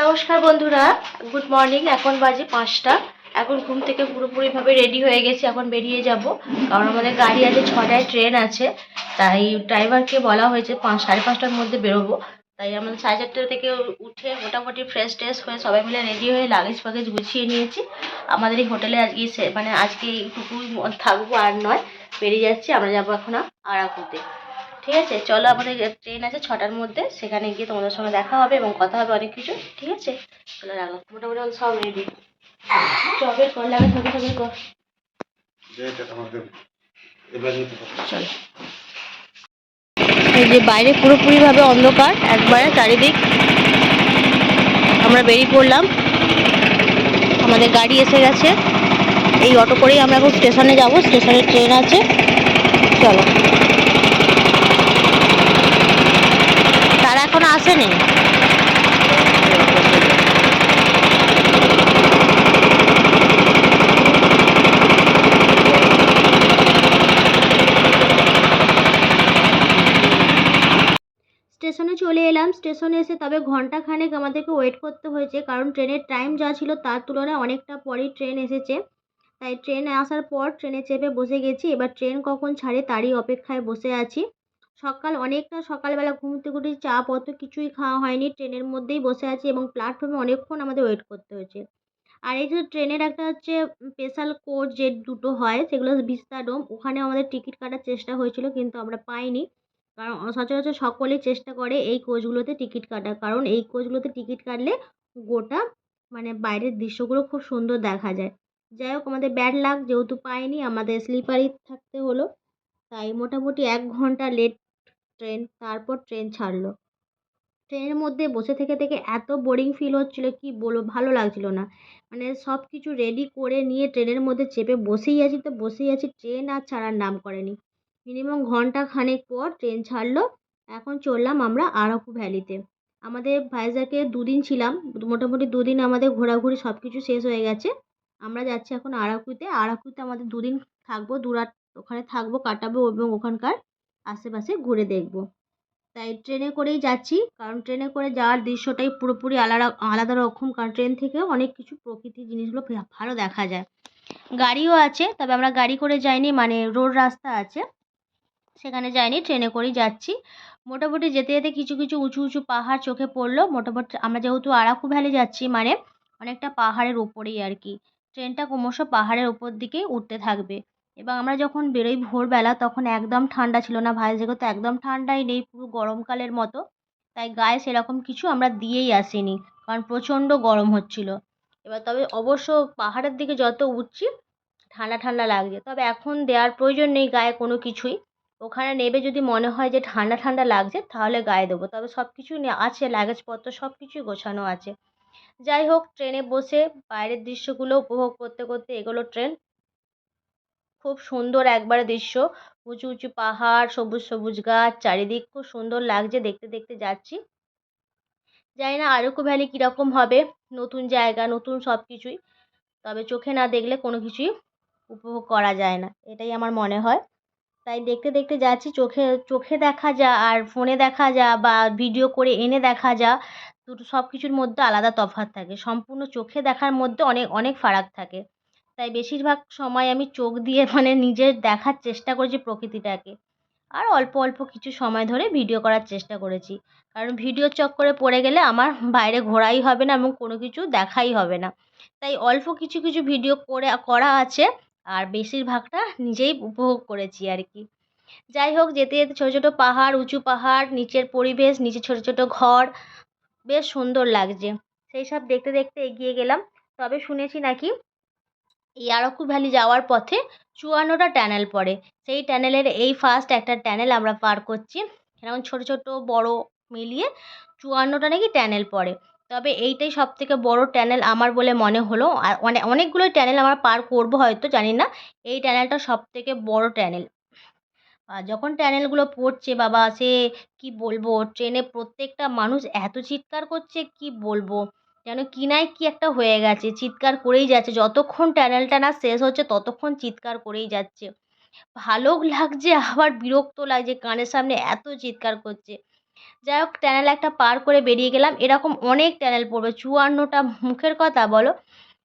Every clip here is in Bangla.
নমস্কার বন্ধুরা গুড মর্নিং এখন বাজে পাঁচটা। এখন ঘুম থেকে পুরোপুরিভাবে রেডি হয়ে গেছি, এখন বেরিয়ে যাব। কারণ আমাদের গাড়ি আছে ছটায় ট্রেন আছে, তাই ড্রাইভারকে বলা হয়েছে পাঁচ, সাড়ে পাঁচটার মধ্যে বেরোবো। তাই আমাদের সাড়ে চারটে থেকে উঠে মোটামুটি ফ্রেশ ট্রেশ হয়ে সবাই মিলে রেডি হয়ে লাগেজ ফাগেজ গুছিয়ে নিয়েছি। আমাদের এই হোটেলে আজকে মানে আজকে এইটুকু থাকব আর নয়, বেরিয়ে যাচ্ছি, আমরা যাব এখন আরাকুতে। ঠিক আছে? চলো আমাদের ট্রেন আছে ছটার মধ্যে। সেখানে গিয়ে তোমাদের সঙ্গে দেখা হবে এবং কথা হবে অনেক কিছু ঠিক আছে? চলো রাখলাম মোটামুটি সব রেডি চবের কর লাগে ছবি ছবি কর। চলো। এই যে বাইরে পুরোপুরিভাবে অন্ধকার একবারে চারিদিক আমরা বেরিয়ে পড়লাম। আমাদের গাড়ি এসে গেছে। এই অটো করেই আমরা এখন স্টেশনে যাব। স্টেশনে ট্রেন আছে। চলো তারা এখনও আসেনি স্টেশনে চলে এলাম। স্টেশনে এসে তবে ঘণ্টা খানেক আমাদেরকে ওয়েট করতে হয়েছে, কারণ ট্রেনের টাইম যা ছিল তার তুলনায় অনেকটা পরেই ট্রেন এসেছে। তাই ট্রেন আসার পর ট্রেনে চেপে বসে গেছি। এবার ট্রেন কখন ছাড়ে তারই অপেক্ষায় বসে আছি। সকাল অনেকটা সকালবেলা ঘুম থেকে উঠে চা পত্র কিছুই খাওয়া হয়নি। ট্রেনের মধ্যেই বসে আছি এবং প্ল্যাটফর্মে অনেকক্ষণ আমাদের ওয়েট করতে হয়েছে। আর এই যে ট্রেনের একটা হচ্ছে স্পেশাল কোচ যে দুটো হয়, সেগুলো বিস্তাডোম ওখানে আমাদের টিকিট কাটার চেষ্টা হয়েছিল, কিন্তু আমরা পাইনি। কারণ সচরাচর সকলেই চেষ্টা করে এই কোচগুলোতে টিকিট কাটার। কারণ এই কোচগুলোতে টিকিট কাটলে গোটা মানে বাইরের দৃশ্যগুলো খুব সুন্দর দেখা যায়। যাই হোক, আমাদের ব্যাড লাক যেহেতু পাইনি, আমাদের স্লিপারই থাকতে হলো। তাই মোটামুটি এক ঘণ্টা লেট ট্রেন তারপর ট্রেন ছাড়লো। ট্রেনের মধ্যে বসে থেকে থেকে এত বোরিং ফিল হচ্ছিল, কি বলব? ভালো লাগছিল না। মানে সব কিছু রেডি করে নিয়ে ট্রেনের মধ্যে চেপে বসেই আছি তো, বসেই আছি ট্রেন আর ছাড়ার নাম করেনি। মিনিমাম ঘণ্টা খানেক পর ট্রেন ছাড়লো। এখন চললাম আমরা আরাকু ভ্যালিতে আমাদের ভাইজাকে দুদিন ছিলাম, মোটামুটি দুদিন আমাদের ঘোরাঘুরি সব কিছু শেষ হয়ে গেছে। আমরা যাচ্ছি এখন আরাকুতে। আরাকুতে আমাদের দুদিন থাকব দু রাত ওখানে থাকব, কাটাবো এবং ওখানকার আশেপাশে ঘুরে দেখব। তাই ট্রেনে করেই যাচ্ছি। কারণ ট্রেনে করে যাওয়ার দৃশ্যটাই পুরোপুরি আলাদা আলাদা রকম। কারণ ট্রেন থেকেও অনেক কিছু প্রকৃতির জিনিসগুলো ভালো দেখা যায়। গাড়িও আছে, তবে আমরা গাড়ি করে যাইনি মানে রোড রাস্তা আছে। সেখানে যাইনি, ট্রেনে করেই যাচ্ছি। মোটামুটি যেতে যেতে কিছু কিছু উঁচু উঁচু পাহাড় চোখে পড়ল। মোটামুটি আমরা যেহেতু আরাকু ভ্যালি যাচ্ছি মানে অনেকটা পাহাড়ের ওপরেই আর কি। ট্রেনটা ক্রমশ পাহাড়ের ওপর দিকেই উঠতে থাকবে। এবং আমরা যখন বেরোই ভোরবেলা, তখন একদম ঠান্ডা ছিল না ভাইজ্যাগে তো একদম ঠান্ডাই নেই, পুরো গরমকালের মতো। তাই গায়ে সেরকম কিছু আমরা দিয়েই আসিনি, কারণ প্রচণ্ড গরম হচ্ছিল। এবার তবে অবশ্য পাহাড়ের দিকে যত উঠছি, ঠান্ডা ঠান্ডা লাগছে। তবে এখন দেওয়ার প্রয়োজন নেই গায়ে কোনো কিছুই। ওখানে নেবে যদি মনে হয় যে ঠান্ডা ঠান্ডা লাগছে, তাহলে গায়ে দেবো। তবে সব কিছু আছে, লাগেজপত্র সব কিছুই গোছানো আছে। যাই হোক, ট্রেনে বসে বাইরের দৃশ্যগুলো উপভোগ করতে করতে এগোলো ট্রেন। খুব সুন্দর একবারে দৃশ্য। উঁচু উঁচু পাহাড়, সবুজ সবুজ গাছ, চারিদিক খুব সুন্দর লাগছে দেখতে দেখতে যাচ্ছি। জানি না আরুকু ভ্যালি কীরকম হবে, নতুন জায়গা, নতুন সব কিছুই তবে চোখে না দেখলে কোনো কিছুই উপভোগ করা যায় না, এটাই আমার মনে হয়। তাই দেখতে দেখতে যাচ্ছি, চোখে চোখে দেখা যা, আর ফোনে দেখা যা, বা ভিডিও করে এনে দেখা যা, দুটো সব কিছুর মধ্যে আলাদা তফাৎ থাকে। সম্পূর্ণ চোখে দেখার মধ্যে অনেক অনেক ফারাক থাকে। তাই বেশিরভাগ সময় আমি চোখ দিয়ে মানে নিজের দেখার চেষ্টা করেছি প্রকৃতিটাকে। আর অল্প অল্প কিছু সময় ধরে ভিডিও করার চেষ্টা করেছি। কারণ ভিডিওর চক্করে পড়ে গেলে আমার বাইরে ঘোরাই হবে না এবং কোনো কিছু দেখাই হবে না। তাই অল্প কিছু কিছু ভিডিও করে, করা আছে আর বেশিরভাগটা নিজেই উপভোগ করেছি আর কি। যাই হোক, যেতে যেতে ছোটো ছোটো পাহাড়, উঁচু পাহাড়, নিচের পরিবেশ, নিচে ছোটো ছোটো ঘর, বেশ সুন্দর লাগছে। সেই সব দেখতে দেখতে এগিয়ে গেলাম। তবে শুনেছি নাকি এই আরাকু ভ্যালি যাওয়ার পথে চুয়ান্নটা টানেল পড়ে। সেই টানেলের এই ফার্স্ট একটা টানেল আমরা পার করছি। এরকম ছোটো ছোটো, বড় মিলিয়ে চুয়ান্নটা নাকি টানেল পড়ে। তবে এইটাই সব থেকে বড় টানেল আমার বলে মনে হলো। আর অনেক অনেকগুলোই টানেল আমরা পার করব হয়তো, জানি না। এই টানেলটা সব থেকে বড় আর যখন টানেলগুলো পড়ছে, বাবা, সে কি বলব? ট্রেনে প্রত্যেকটা মানুষ এত চিৎকার করছে, কি বলব? যেন কিনায় কি একটা হয়ে গেছে, চিৎকার করেই যাচ্ছে। যতক্ষণ টানেলটা না শেষ হচ্ছে, ততক্ষণ চিৎকার করেই যাচ্ছে। ভালোও লাগছে, আবার বিরক্ত লাগছে, কানের সামনে এত চিৎকার করছে। যাই হোক, টানেল একটা পার করে বেরিয়ে গেলাম। এরকম অনেক টানেল পড়বে, চুয়ান্নটা মুখের কথা বলো।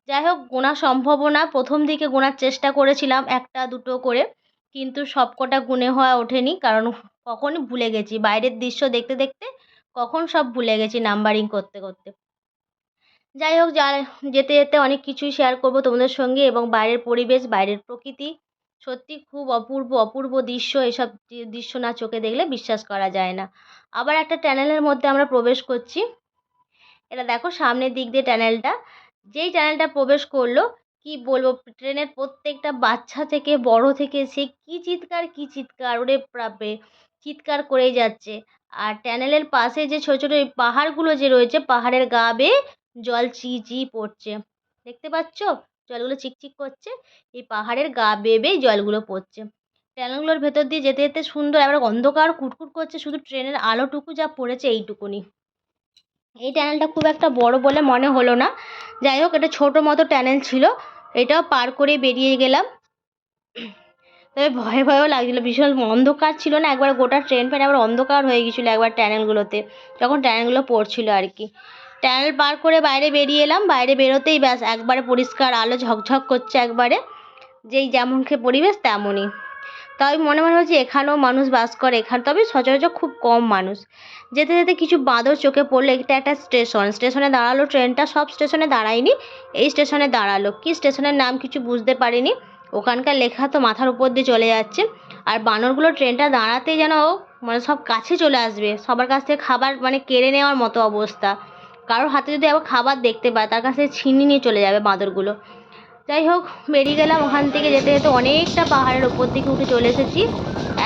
যাই হোক, গোনা সম্ভবও না। প্রথম দিকে গোনার চেষ্টা করেছিলাম একটা দুটো করে, কিন্তু সবকটা গুনে হওয়া ওঠেনি, কারণ কখন ভুলে গেছি। বাইরের দৃশ্য দেখতে দেখতে কখন সব ভুলে গেছি, নাম্বারিং করতে করতে। যাই হোক যা যেতে যেতে অনেক কিছুই শেয়ার করব তোমাদের সঙ্গে এবং বাইরের পরিবেশ, বাইরের প্রকৃতি। সত্যি খুব অপূর্ব অপূর্ব দৃশ্য এসব দৃশ্য না চোখে দেখলে বিশ্বাস করা যায় না। আবার একটা ট্যানেলের মধ্যে আমরা প্রবেশ করছি। এটা দেখো সামনের দিক দিয়ে ট্যানেলটা যেই ট্যানেলটা প্রবেশ করল, কি বলব, ট্রেনের প্রত্যেকটা বাচ্চা থেকে, বড় থেকে, সে কি চিৎকার কি চিৎকার, ওরে প্রাপে চিৎকার করেই যাচ্ছে। আর ট্যানেলের পাশে যে ছোটো ছোটো পাহাড়গুলো যে রয়েছে, পাহাড়ের গা বেয়ে জল চি চি পড়ছে। দেখতে পাচ্ছ? জলগুলো চিকচিক করছে। এই পাহাড়ের গা বেয়ে বেয়ে জলগুলো পড়ছে। ট্যানেলগুলোর ভেতর দিয়ে যেতে যেতে সুন্দর এবার অন্ধকার, কুটকুট করছে। শুধু ট্রেনের আলোটুকু যা পড়েছে এইটুকুনি। এই ট্যানেলটা খুব একটা বড় বলে মনে হলো না। যাই হোক, এটা ছোটো মতো ট্যানেল ছিল। এটাও পার করে বেরিয়ে গেলাম। তবে ভয়ে ভয়ও লাগছিল। ভীষণ অন্ধকার ছিল না। একবার গোটা ট্রেন ফেন একবার অন্ধকার হয়ে গেছিল একবার ট্যানেলগুলোতে, যখন ট্যানেলগুলো পড়ছিল আর কি। ট্যানেল পার করে বাইরে বেরিয়ে এলাম। বাইরে বেরোতেই ব্যাস একবারে পরিষ্কার আলো ঝকঝক করছে একবারে। যেই যেমন পরিবেশ তেমনই। তাই মনে মনে হচ্ছে এখানেও মানুষ বাস করে, এখানে তবে সচরাচর খুব কম মানুষ। যেতে যেতে কিছু বাঁদর চোখে পড়ল, এটা একটা স্টেশন। স্টেশনে দাঁড়াল ট্রেনটা, সব স্টেশনে দাঁড়ায়নি। এই স্টেশনে দাঁড়াল। কি স্টেশনের নাম কিছু বুঝতে পারিনি। ওখানকার লেখা তো মাথার উপর দিয়ে চলে যাচ্ছে। আর বানরগুলো ট্রেনটা দাঁড়াতেই যেন মানে সব কাছে চলে আসবে। সবার কাছ থেকে খাবার মানে কেড়ে নেওয়ার মতো অবস্থা। কারোর হাতে যদি আবার খাবার দেখতে পায়, তার কাছে ছিনিয়ে নিয়ে চলে যাবে বাঁদরগুলো। যাই হোক, বেরিয়ে গেলাম ওখান থেকে যেতে যেতে অনেকটা পাহাড়ের ওপর দিকে উঠে চলে এসেছি।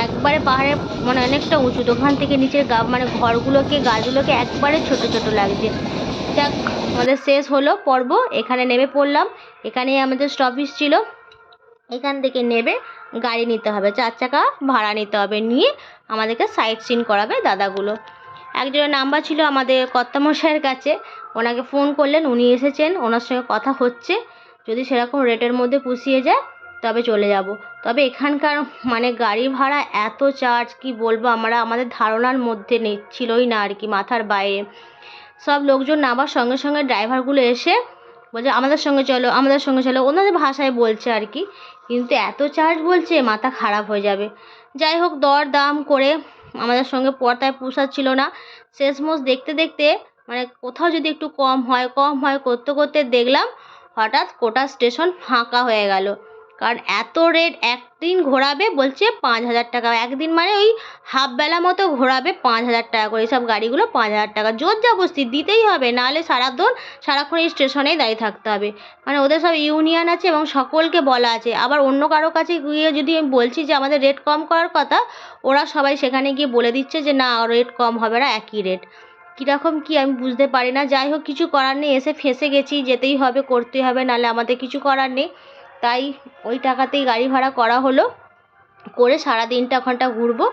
একবারে পাহাড়ের মানে অনেকটা উঁচু, তো ওখান থেকে নিচের গা মানে ঘরগুলোকে, গাছগুলোকে একবারে ছোট ছোট লাগছে। যাক, আমাদের শেষ হলো পর্ব। এখানে নেমে পড়লাম। এখানেই আমাদের স্টপেজ ছিল। এখান থেকে নেবে গাড়ি নিতে হবে। চার চাকা ভাড়া নিতে হবে নিয়ে আমাদেরকে সাইট সিন করাবে দাদাগুলো। একজনের নাম্বার ছিল আমাদের কর্তামশাইয়ের কাছে। ওনাকে ফোন করলেন, উনি এসেছেন, ওনার সঙ্গে কথা হচ্ছে। যদি সেরকম রেটের মধ্যে পুষিয়ে যায়, তবে চলে যাব। তবে এখানকার মানে গাড়ি ভাড়া এত চার্জ কি বলব? আমরা, আমাদের ধারণার মধ্যে নেই, ছিলই না আর কি, মাথার বাইরে। সব লোকজন নামার সঙ্গে সঙ্গে ড্রাইভারগুলো এসে বলছে, আমাদের সঙ্গে চলো, আমাদের সঙ্গে চলো। ওনাদের ভাষায় বলছে আর কি। কিন্তু এত চার্জ বলছে, মাথা খারাপ হয়ে যাবে। যাই হোক দর দাম করে আমাদের সঙ্গে পর্দায় পোষাচ্ছিল না। শেষমোষ দেখতে দেখতে মানে কোথাও যদি একটু কম হয় কম হয় করতে করতে দেখলাম হঠাৎ কোটা স্টেশন ফাঁকা হয়ে গেল। কারণ এত রেট একদিন ঘোরাবে বলছে পাঁচ হাজার টাকা। একদিন মানে ওই হাফ বেলা মতো ঘোরাবে পাঁচ হাজার টাকা করে। সব গাড়িগুলো পাঁচ হাজার টাকা। জোর জবরদস্তি দিতেই হবে, নাহলে সারাদিন সারাক্ষণ এই স্টেশনেই দাঁড়িয়ে থাকতে হবে। মানে ওদের সব ইউনিয়ন আছে এবং সকলকে বলা আছে। আবার অন্য কারও কাছে গিয়ে যদি আমি বলছি যে আমাদের রেট কম করার কথা, ওরা সবাই সেখানে গিয়ে বলে দিচ্ছে যে না রেট কম হবে না, একই রেট কীরকম কী আমি বুঝতে পারি না। যাই হোক, কিছু করার নেই। এসে ফেঁসে গেছি, যেতেই হবে, করতেই হবে, নাহলে আমাদের কিছু করার নেই। তাই ওই টাকাতেই গাড়ি ভাড়া করা হলো। করে সারা দিনটা ওখানটা ঘুরবো।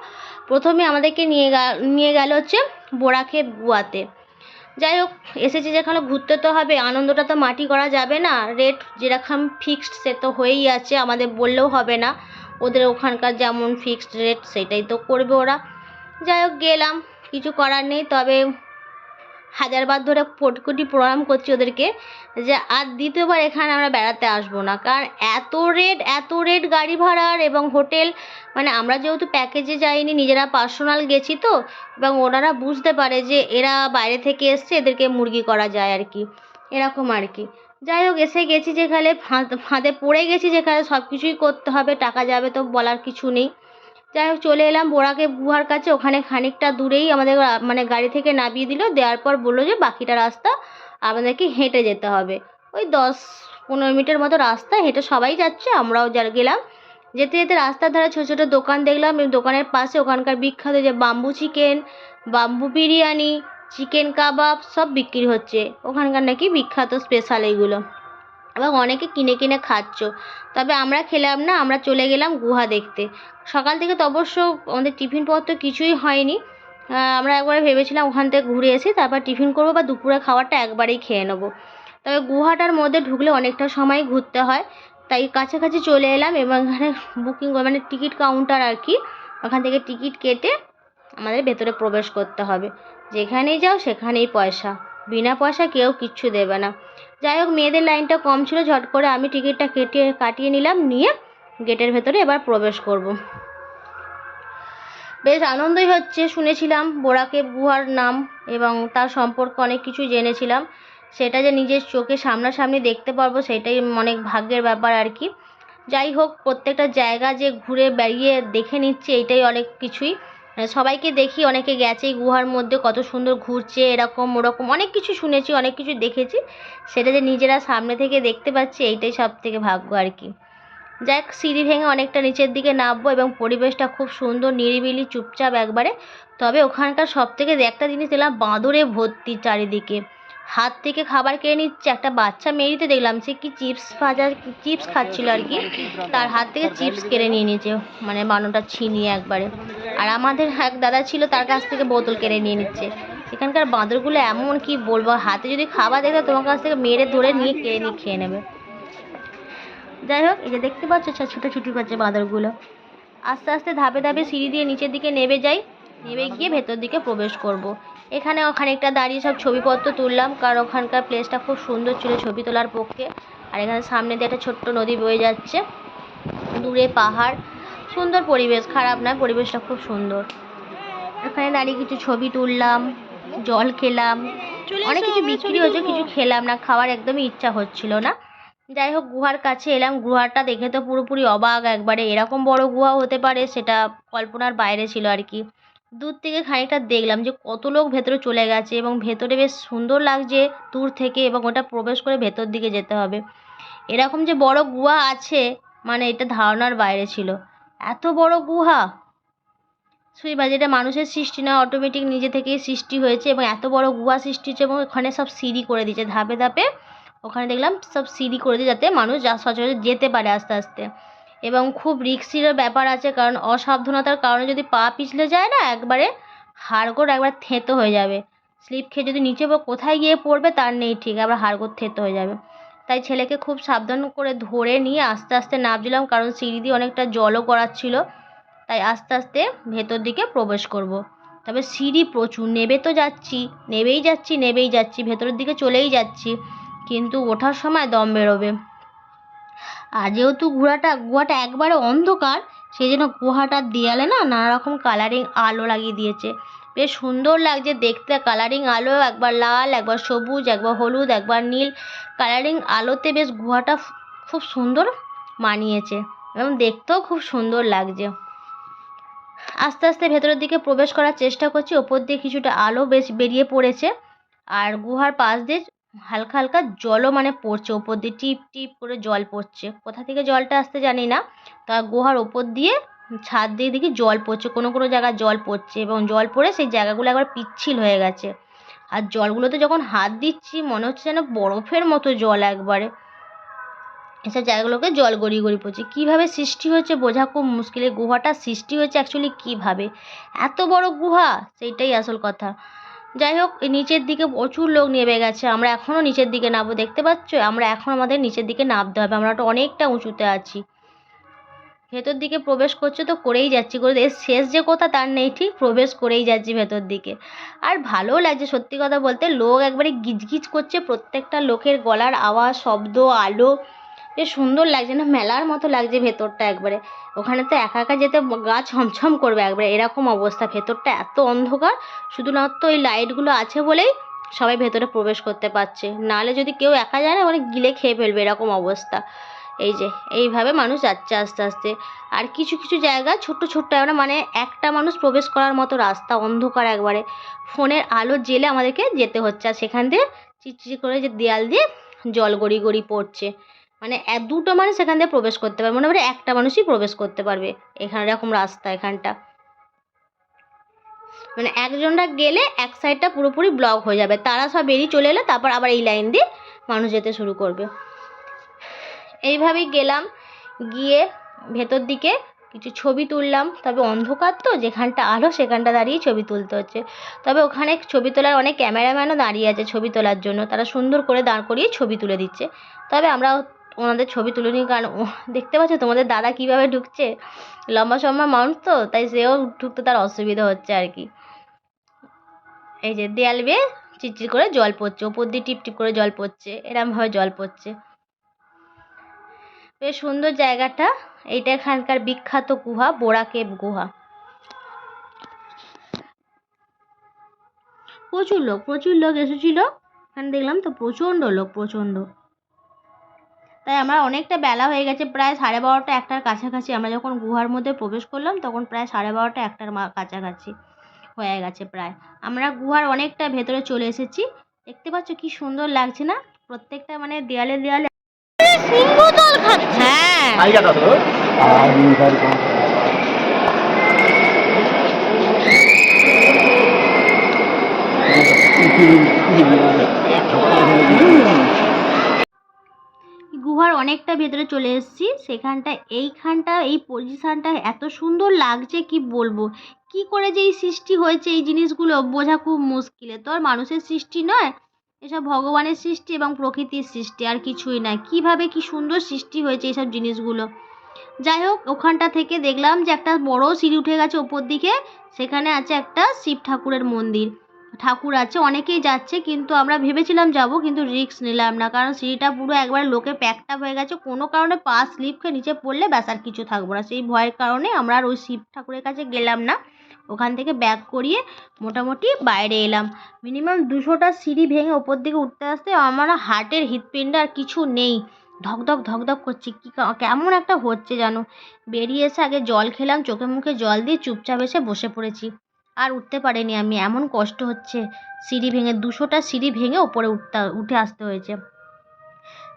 প্রথমে আমাদেরকে নিয়ে নিয়ে গেল হচ্ছে বোরাকে বুয়াতে যাই হোক, এসেছি যেখানে ঘুরতে তো হবে, আনন্দটা তো মাটি করা যাবে না। রেট যেরকম ফিক্সড সে তো হয়েই আছে, আমাদের বললেও হবে না। ওদের ওখানকার যেমন ফিক্সড রেট সেটাই তো করবে ওরা। যাই হোক, গেলাম, কিছু করার নেই, তবে হাজারবার ধরে কোটি প্রণাম করছি ওদেরকে যে আর দ্বিতীয়বার এখানে আমরা বেড়াতে আসব না। কারণ এত রেট এত রেট গাড়ি ভাড়ার এবং হোটেল মানে আমরা যেহেতু প্যাকেজে যাইনি, নিজেরা পার্সোনাল গেছি তো, এবং ওনারা বুঝতে পারে যে এরা বাইরে থেকে এসছে, এদেরকে মুরগি করা যায় আর কি। এরকম আর কি। যাই হোক, এসে গেছি যেখানে, ফাঁদে পড়ে গেছি যেখানে সব কিছুই করতে হবে, টাকা যাবে তো বলার কিছু নেই। যাই হোক, চলে এলাম বোরাকে গুহার কাছে। ওখানে খানিকটা দূরেই আমাদের মানে গাড়ি থেকে নামিয়ে দিল। দেওয়ার পর বলল যে, বাকিটা রাস্তা আমাদেরকে হেঁটে যেতে হবে। ওই দশ পনেরো মিনিটের মতো রাস্তা, হেঁটে সবাই যাচ্ছে, আমরাও যা, গেলাম। যেতে যেতে রাস্তার ধারে ছোটো ছোটো দোকান দেখলাম। দোকানের পাশে ওখানকার বিখ্যাত যে bamboo chicken, bamboo biryani, chicken কাবাব সব বিক্রি হচ্ছে। ওখানকার নাকি বিখ্যাত স্পেশাল এইগুলো। এবং অনেকে কিনে কিনে খাচ্ছ। তবে আমরা খেলাম না, আমরা চলে গেলাম গুহা দেখতে। সকাল থেকে তো অবশ্য আমাদের টিফিন পত্র কিছুই হয়নি। আমরা একবারে ভেবেছিলাম ওখান থেকে ঘুরে এসে তারপর টিফিন করব বা দুপুরে খাবারটা একবারেই খেয়ে নেব। তবে গুহাটার মধ্যে ঢুকলে অনেকটা সময় ঘুরতে হয়। তাই কাছাকাছি চলে এলাম এবং এখানে বুকিং মানে টিকিট কাউন্টার আর কি, ওখান থেকে টিকিট কেটে আমাদের ভেতরে প্রবেশ করতে হবে। যেখানেই যাও সেখানেই পয়সা। বিনা পয়সা কেউ কিচ্ছু দেবে না। যাই হোক, মেয়েদের লাইনটা কম ছিল, ঝট করে আমি টিকিটটা কেটে কাটিয়ে নিলাম, নিয়ে গেটের ভেতরে এবার প্রবেশ করব। বেশ আনন্দই হচ্ছে, শুনেছিলাম বোরাকে গুহার নাম এবং তার সম্পর্কে অনেক কিছু জেনেছিলাম। সেটা যে নিজের চোখে সামনাসামনি দেখতে পারব, সেটাই অনেক ভাগ্যের ব্যাপার আর কি। যাই হোক, প্রত্যেকটা জায়গা যে ঘুরে বেরিয়ে দেখে নিচ্ছে, এটাই অনেক কিছুই। সবাইকে দেখি, অনেকে গেছে গুহার মধ্যে, কত সুন্দর ঘুরছে, এরকম, ওরকম, অনেক কিছু শুনেছি, অনেক কিছু দেখেছি। সেটা যে নিজেরা সামনে থেকে দেখতে পাচ্ছি, এইটাই সব থেকে ভাগ্য আর কি। যাক সিঁড়ি ভেঙে অনেকটা নিচের দিকে নামবো এবং পরিবেশটা খুব সুন্দর, নিরিবিলি, চুপচাপ একবারে। তবে ওখানকার সব থেকে একটা জিনিস দেখলাম, বাঁদরে ভর্তি চারিদিকে। হাত থেকে খাবার কেড়ে নিচ্ছে, একটা বাচ্চা মেয়েরিতে দেখলাম সে কি চিপস ভাজা, চিপস খাচ্ছিল আর কি। তার হাত থেকে চিপস কেড়ে নিয়ে নিয়েছে মানে বানোটা ছিনিয়ে একবারে। আর আমাদের এক দাদা ছিল, তার কাছ থেকে বোতল কেড়ে নিয়ে নিচ্ছে। এখানকার বাঁদরগুলো এমন কি বলব, হাতে যদি খাবার দেখে তোমার কাছ থেকে মেরে ধরে নিয়ে কেড়ে নিয়ে খেয়ে নেবে। যাই হোক, এই যে দেখতে পাচ্ছ ছুটোছুটি করছে বাঁদরগুলো। আস্তে আস্তে ধাপে ধাপে সিঁড়ি দিয়ে নিচের দিকে নেমে যাই, নেমে গিয়ে ভেতর দিকে প্রবেশ করব। এখানে খানিকটা দাঁড়িয়ে সব ছবিপত্র তুললাম কারণ ওখানকার প্লেসটা খুব সুন্দর ছিল ছবি তোলার পক্ষে। আর এখানে সামনে দিয়ে একটা ছোট্ট নদী বয়ে যাচ্ছে দূরে পাহাড়। সুন্দর পরিবেশ খারাপ নয় পরিবেশটা খুব সুন্দর। এখানে দাঁড়িয়ে কিছু ছবি তুললাম জল খেলাম। অনেক কিছু বিক্রি হচ্ছে কিছু খেলাম না খাওয়ার একদমই ইচ্ছা হচ্ছিল না। যাই হোক গুহার কাছে এলাম গুহাটা দেখে তো পুরোপুরি অবাক একবারে এরকম বড় গুহা হতে পারে সেটা কল্পনার বাইরে ছিল আর কি। দূর থেকে খানিকটা দেখলাম যে কত লোক ভেতরে চলে গেছে এবং ভেতরে বেশ সুন্দর লাগছে দূর থেকে এবং ওটা প্রবেশ করে ভেতর দিকে যেতে হবে। এরকম যে বড় গুহা আছে মানে এটা ধারণার বাইরে ছিল। এত বড় গুহা! সুই যেটা মানুষের সৃষ্টি না অটোমেটিক নিজে থেকেই সৃষ্টি হয়েছে এবং এত বড় গুহা সৃষ্টি হচ্ছে এবং ওখানে সব সিঁড়ি করে দিয়েছে, ধাপে ধাপে। ওখানে দেখলাম সব সিঁড়ি করে দিয়ে যাতে মানুষ যা সচরাচর যেতে পারে আস্তে আস্তে। এবং খুব রিক্সিরও ব্যাপার আছে, কারণ অসাবধানতার কারণে যদি পা পিছলে যায় না, একবারে হাড়গোড় একবার থেঁতো হয়ে যাবে। স্লিপ খেয়ে যদি নিচে কোথায় গিয়ে পড়বে, তার নেই ঠিক আবার হাড়গোড় থেঁতো হয়ে যাবে। তাই ছেলেকে খুব সাবধান করে ধরে নিয়ে আস্তে আস্তে নামছিলাম, কারণ সিঁড়ি দিয়ে অনেকটা জলও করাচ্ছিল। তাই আস্তে আস্তে ভেতর দিকে প্রবেশ করব। তবে সিঁড়ি প্রচুর, নেবে তো যাচ্ছি, নেবেই যাচ্ছি নেবেই যাচ্ছি, ভেতরের দিকে চলেই যাচ্ছি। কিন্তু ওঠার সময় দম বেরোবে। আর যেহেতু গুহাটা গুহাটা একবারে অন্ধকার সেই জন্য গুহাটার দেয়ালে না নানা রকম কালারিং আলো লাগিয়ে দিয়েছে। বেশ সুন্দর লাগছে দেখতে কালারিং আলো, একবার লাল, একবার সবুজ, একবার হলুদ, একবার নীল। কালারিং আলোতে বেশ গুহাটা খুব সুন্দর মানিয়েছে এবং দেখতেও খুব সুন্দর লাগছে। আস্তে আস্তে ভেতরের দিকে প্রবেশ করার চেষ্টা করছি, ওপর দিয়ে কিছুটা আলো বেশ বেরিয়ে পড়েছে। আর গুহার পাশ দিয়ে হালকা হালকা জলও মানে পড়ছে, ওপর দিয়ে টিপ টিপ করে জল পড়ছে। কোথা থেকে জলটা আসতে জানি না। তা গুহার ওপর দিয়ে ছাদ দিয়ে দেখি জল পড়ছে, কোনো কোনো জায়গায় জল পড়ছে এবং জল পড়ে সেই জায়গাগুলো একবার পিচ্ছিল হয়ে গেছে। আর জলগুলোতে যখন হাত দিচ্ছি, মনে হচ্ছে যেন বরফের মতো জল একবারে। এসব জায়গাগুলোকে জল গড়িয়ে গড়িয়ে পড়ছে। কীভাবে সৃষ্টি হয়েছে বোঝা খুব মুশকিল। গুহাটা সৃষ্টি হয়েছে অ্যাকচুয়ালি কীভাবে? এত বড় গুহা? সেইটাই আসল কথা। যাই হোক নিচের দিকে প্রচুর লোক নেমে গেছে। আমরা এখনও নিচের দিকে নামবো, দেখতে পাচ্ছ? আমরা এখন আমাদের নিচের দিকে নামতে হবে। আমরা তো অনেকটা উঁচুতে আছি। ভেতর দিকে প্রবেশ করছে তো করেই যাচ্ছি। করে এর শেষ যে কথা তার নেই, ঠিক প্রবেশ করেই যাচ্ছি ভেতর দিকে। আর ভালোও লাগছে, সত্যি কথা বলতে। লোক একবারে গিজগিজ করছে, প্রত্যেকটা লোকের গলার আওয়াজ, শব্দ, আলো বেশ সুন্দর লাগছে না, মেলার মতো লাগছে ভেতরটা একবারে। ওখানে তো একা একা যেতে গা ছমছম করবে একবারে, এরকম অবস্থা। ভেতরটা এত অন্ধকার, শুধুমাত্র ওই লাইটগুলো আছে বলেই সবাই ভেতরে প্রবেশ করতে পারছে। নাহলে যদি কেউ একা যায় না ওখানে গিলে খেয়ে ফেলবে, এরকম অবস্থা। এই যে, এইভাবে মানুষ যাচ্ছে আস্তে আস্তে। আর কিছু কিছু জায়গা, ছোট্ট ছোট্ট আমরা মানে একটা মানুষ প্রবেশ করার মতো রাস্তা, অন্ধকার একবারে। ফোনের আলো জেলে আমাদেরকে যেতে হচ্ছে, আর সেখান দিয়ে চিটচিটি করে যে দেয়াল দিয়ে জল গড়ি গড়ি পড়ছে। মানে এক, দুটো মানুষ এখান দিয়ে প্রবেশ করতে পারবে। মনে করে একটা মানুষই প্রবেশ করতে পারবে এখানে, এরকম রাস্তা এখানটা। মানে একজনরা গেলে এক সাইডটা পুরোপুরি ব্লক হয়ে যাবে। তারা সব বেরিয়ে চলে এলে তারপর আবার এই লাইন দিয়ে মানুষ যেতে শুরু করবে। এইভাবেই গেলাম, গিয়ে ভেতর দিকে কিছু ছবি তুললাম। তবে অন্ধকার তো, যেখানটা আলো, সেখানটা দাঁড়িয়ে ছবি তুলতে হচ্ছে। তবে ওখানে ছবি তোলার অনেক ক্যামেরাম্যানও দাঁড়িয়ে আছে ছবি তোলার জন্য। তারা সুন্দর করে দাঁড় করিয়ে ছবি তুলে দিচ্ছে। তবে আমরা ওনাদের ছবি তুলে নিই কারণ দেখতে পাচ্ছ তোমাদের দাদা কীভাবে ঢুকছে? লম্বা সম্বা মানুষ তো, তাই সেও ঢুকতে তার অসুবিধা হচ্ছে আর কি। এই যে দেয়াল বেয়ে চিরচির করে জল পড়ছে, ওপর দিয়ে টিপ টিপ করে জল পড়ছে, এরমভাবে জল পড়ছে। বেশ সুন্দর জায়গাটা, এইটা এখানকার বিখ্যাত গুহা বোরা কেভ গুহা। প্রচুর লোক প্রচুর লোক এসেছিল। এখানে দেখলাম তো প্রচণ্ড লোক, প্রচণ্ড। তাই আমার অনেকটা বেলা হয়ে গেছে প্রায় সাড়ে বারোটা একটার কাছাকাছি। আমরা যখন গুহার মধ্যে প্রবেশ করলাম তখন প্রায় সাড়ে বারোটা একটার মা- কাছাকাছি হয়ে গেছে প্রায়। আমরা গুহার অনেকটা ভেতরে চলে এসেছি। দেখতে পাচ্ছ কি সুন্দর লাগছে না? প্রত্যেকটা মানে দেয়ালে দেয়ালে হ্যাঁ। অনেকটা ভেতরে চলে এসেছি। সেখানটা, এইখানটা, এই পজিশনটা এত সুন্দর লাগছে, কি বলব? কি করে যে এই সৃষ্টি হয়েছে, এই জিনিসগুলো বোঝা খুব মুশকিলে। তো আর মানুষের সৃষ্টি নয়, এসব ভগবানের সৃষ্টি এবং প্রকৃতির সৃষ্টি, আর কিছুই নয়। কীভাবে কি সুন্দর সৃষ্টি হয়েছে এইসব জিনিসগুলো? যাই হোক, ওখানটা থেকে দেখলাম যে একটা বড় সিঁড়ি উঠে গেছে ওপর দিকে। সেখানে আছে একটা শিব ঠাকুরের মন্দির। ঠাকুর আছে, অনেকেই যাচ্ছে, কিন্তু আমরা ভেবেছিলাম যাব, কিন্তু রিস্ক নিলাম না, কারণ সিঁড়িটা পুরো একবার লোকে প্যাকটা হয়ে গেছে, কোনো কারণে পা স্লিপ খেয়ে নিচে পড়লে ব্যাস আর কিছু থাকব না। সেই ভয়ের কারণে আমরা আর ওই শিব ঠাকুরের কাছে গেলাম না, ওখান থেকে ব্যাক করিয়ে মোটামুটি বাইরে এলাম। মিনিমাম দুশোটা সিঁড়ি ভেঙে ওপর দিকে উঠতে আসতে আমার হার্টের হৃৎপিণ্ড আর কিছু নেই। ধকধক ধকধক করছে, কী কা- কেমন একটা হচ্ছে জানো? বেরিয়ে এসে আগে জল খেলাম, চোখে মুখে জল দিয়ে চুপচাপ এসে বসে পড়েছি। আর উঠতে পারিনি আমি। এমন কষ্ট হচ্ছে, সিঁড়ি ভেঙে, দুশোটা সিঁড়ি ভেঙে ওপরে উঠতে, উঠে আসতে হয়েছে।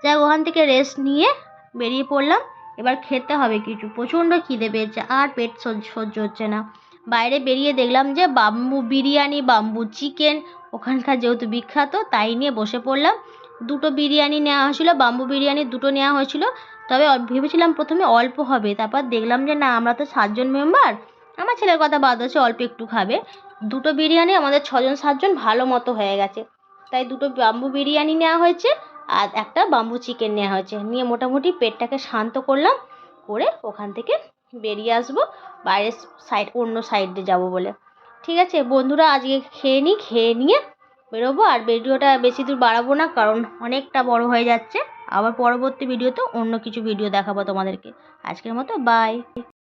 যাই ওখান থেকে রেস্ট নিয়ে বেরিয়ে পড়লাম। এবার খেতে হবে কিছু। প্রচণ্ড খিদে পেয়েছে, আর পেট সহ্য হচ্ছে না। বাইরে বেরিয়ে দেখলাম যে বাম্বু, বিরিয়ানি, বাম্বু, চিকেন, ওখানকার যেহেতু বিখ্যাত, তাই নিয়ে বসে পড়লাম। দুটো বিরিয়ানি নেওয়া হয়েছিল, বাম্বু বিরিয়ানি দুটো নেওয়া হয়েছিল। তবে ভেবেছিলাম প্রথমে অল্প হবে। তারপর দেখলাম যে না, আমরা তো সাতজন মেম্বার আমার ছেলের কথা বাদ আছে, অল্প একটু খাবে। দুটো বিরিয়ানি আমাদের ছজন, সাতজন ভালো মতো হয়ে গেছে। তাই দুটো বাম্বু বিরিয়ানি নেওয়া হয়েছে আর একটা বাম্বু চিকেন নেওয়া হয়েছে। নিয়ে মোটামুটি পেটটাকে শান্ত করলাম, করে ওখান থেকে বেরিয়ে আসব। বাইরের সাইড অন্য সাইডে যাব বলে। ঠিক আছে, বন্ধুরা, আজকে খেয়ে নিই, খেয়ে নিয়ে বেরোবো। আর ভিডিওটা বেশি দূর বাড়াবো না, কারণ অনেকটা বড় হয়ে যাচ্ছে। আবার পরবর্তী ভিডিওতে অন্য কিছু ভিডিও দেখাবো তোমাদেরকে। আজকের মতো বাই